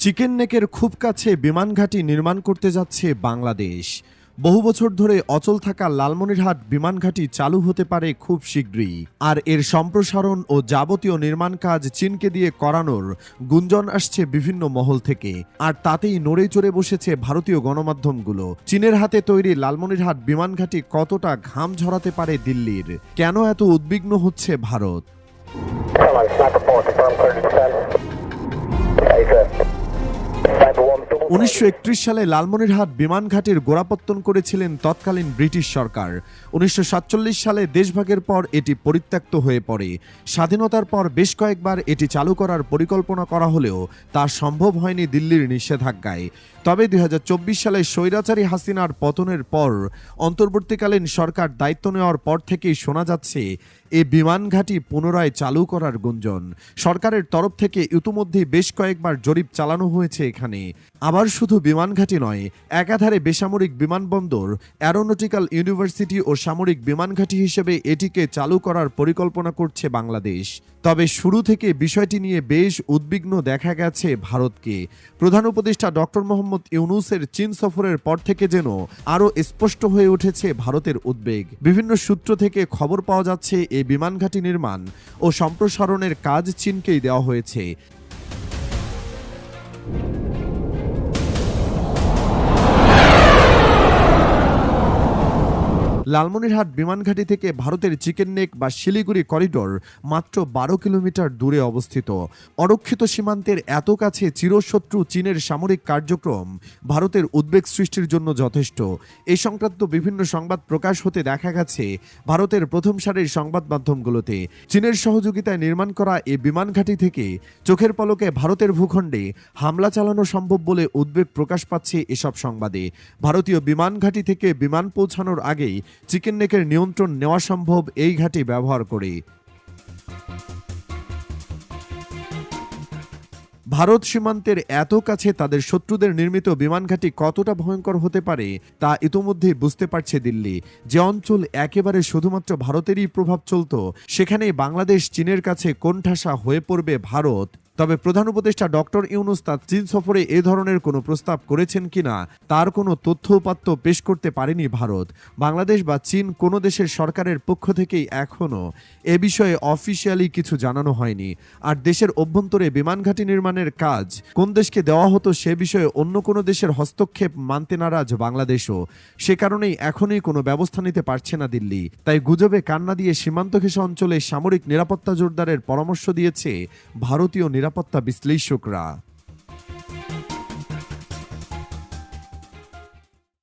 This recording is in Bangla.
চিকেন নেকের খুব কাছে বিমান ঘাঁটি নির্মাণ করতে যাচ্ছে বাংলাদেশ। বহু বছর ধরে অচল থাকা লালমনিরহাট বিমান ঘাঁটি চালু হতে পারে খুব শীঘ্রই। আর এর সম্প্রসারণ ও যাবতীয় নির্মাণ কাজ চীনকে দিয়ে করানোর গুঞ্জন আসছে বিভিন্ন মহল থেকে। আর তাতেই নড়ে চড়ে বসেছে ভারতীয় গণমাধ্যমগুলো। চীনের হাতে তৈরি লালমনিরহাট বিমান ঘাঁটি কতটা ঘাম ঝরাতে পারে দিল্লির? কেন এত উদ্বিগ্ন হচ্ছে ভারত? Viper 1 উনিশশো একত্রিশ সালে লালমনিরহাট বিমান ঘাটির গোড়াপত্তন করেছিলেন তৎকালীন ব্রিটিশ সরকার। উনিশশো সাতচল্লিশ সালে দেশভাগের পর এটি পরিত্যক্ত হয়ে পড়ে। স্বাধীনতার পর বেশ কয়েকবার এটি চালু করার পরিকল্পনা করা হলেও তা সম্ভব হয়নি দিল্লির নিষেধাজ্ঞায়। তবে দুই হাজার চব্বিশ সালে স্বৈরাচারী হাসিনার পতনের পর অন্তর্বর্তীকালীন সরকার দায়িত্ব নেওয়ার পর থেকেই শোনা যাচ্ছে, এ বিমান ঘাঁটি পুনরায় চালু করার গুঞ্জন। সরকারের তরফ থেকে ইতিমধ্যে বেশ কয়েকবার জরিপ চালানো হয়েছে এখানে। আবার শুধু বিমান ঘাঁটি নয়, একাধারে বেসামরিক বিমানবন্দর অ্যারোনটিক্যাল ইউনিভার্সিটি ও সামরিক বিমান ঘাঁটি হিসেবে এটিকে চালু করার পরিকল্পনা করছে বাংলাদেশ। তবে শুরু থেকে বিষয়টি নিয়ে বেশ উদ্বিগ্ন দেখা গেছে ভারতকে। প্রধান উপদেষ্টা ডক্টর মোহাম্মদ ইউনুসের চীন সফরের পর থেকে যেন আরও স্পষ্ট হয়ে উঠেছে ভারতের উদ্বেগ। বিভিন্ন সূত্র থেকে খবর পাওয়া যাচ্ছে এই বিমান ঘাঁটি নির্মাণ ও সম্প্রসারণের কাজ চীনকেই দেওয়া হয়েছে। লালমনিরহাট বিমানঘাটি থেকে ভারতের চিকেন নেক বা শিলিগুড়ি করিডোর মাত্র বারো কিলোমিটার দূরে অবস্থিত। অরক্ষিত সীমান্তের এত কাছে চিরশত্রু চীনের সামরিক কার্যক্রম ভারতের উদ্বেগ সৃষ্টির জন্য যথেষ্ট। এ সংক্রান্ত বিভিন্ন সংবাদ প্রকাশ হতে দেখা গেছে ভারতের প্রথম সারির সংবাদ মাধ্যমগুলোতে। চীনের সহযোগিতায় নির্মাণ করা এই বিমানঘাটি থেকে চোখের পলকে ভারতের ভূখণ্ডে হামলা চালানো সম্ভব বলে উদ্বেগ প্রকাশ পাচ্ছে এসব সংবাদে। ভারতীয় বিমান ঘাঁটি থেকে বিমান পৌঁছানোর আগেই চিকেন নেকের নিয়ন্ত্রণ নেওয়া সম্ভব এই ঘাঁটি ব্যবহার করে ভারত সীমান্তের এত কাছে তাদের শত্রুদের নির্মিত বিমান ঘাঁটি কতটা ভয়ঙ্কর হতে পারে, তা ইতোমধ্যেই বুঝতে পারছে দিল্লি। যে অঞ্চল একেবারে শুধুমাত্র ভারতেরই প্রভাব চলত, সেখানেই বাংলাদেশ চীনের কাছে কোণঠাসা হয়ে পড়বে ভারত। তবে প্রধান উপদেষ্টা ডক্টর ইউনুস তার চীন সফরে এ ধরনের কোনো প্রস্তাব করেছেন কিনা তার কোনো তথ্য উপাত্ত পেশ করতে পারেনি ভারত। বাংলাদেশ বা চীন কোনো দেশের সরকারের পক্ষ থেকেই এখনও এ বিষয়ে অফিসিয়ালি কিছু জানানো হয়নি। আর দেশের অভ্যন্তরে বিমান ঘাঁটি নির্মাণের কাজ কোন দেশকে দেওয়া হতো সে বিষয়ে অন্য কোনো দেশের হস্তক্ষেপ মানতে নারাজ বাংলাদেশও। সে কারণেই এখনই কোনো ব্যবস্থা নিতে পারছে না দিল্লি। তাই গুজবে কান্না দিয়ে সীমান্ত ঘেঁষা অঞ্চলে সামরিক নিরাপত্তা জোরদারের পরামর্শ দিয়েছে ভারতীয় নিরাপত্তা বিশ্লেষকরা।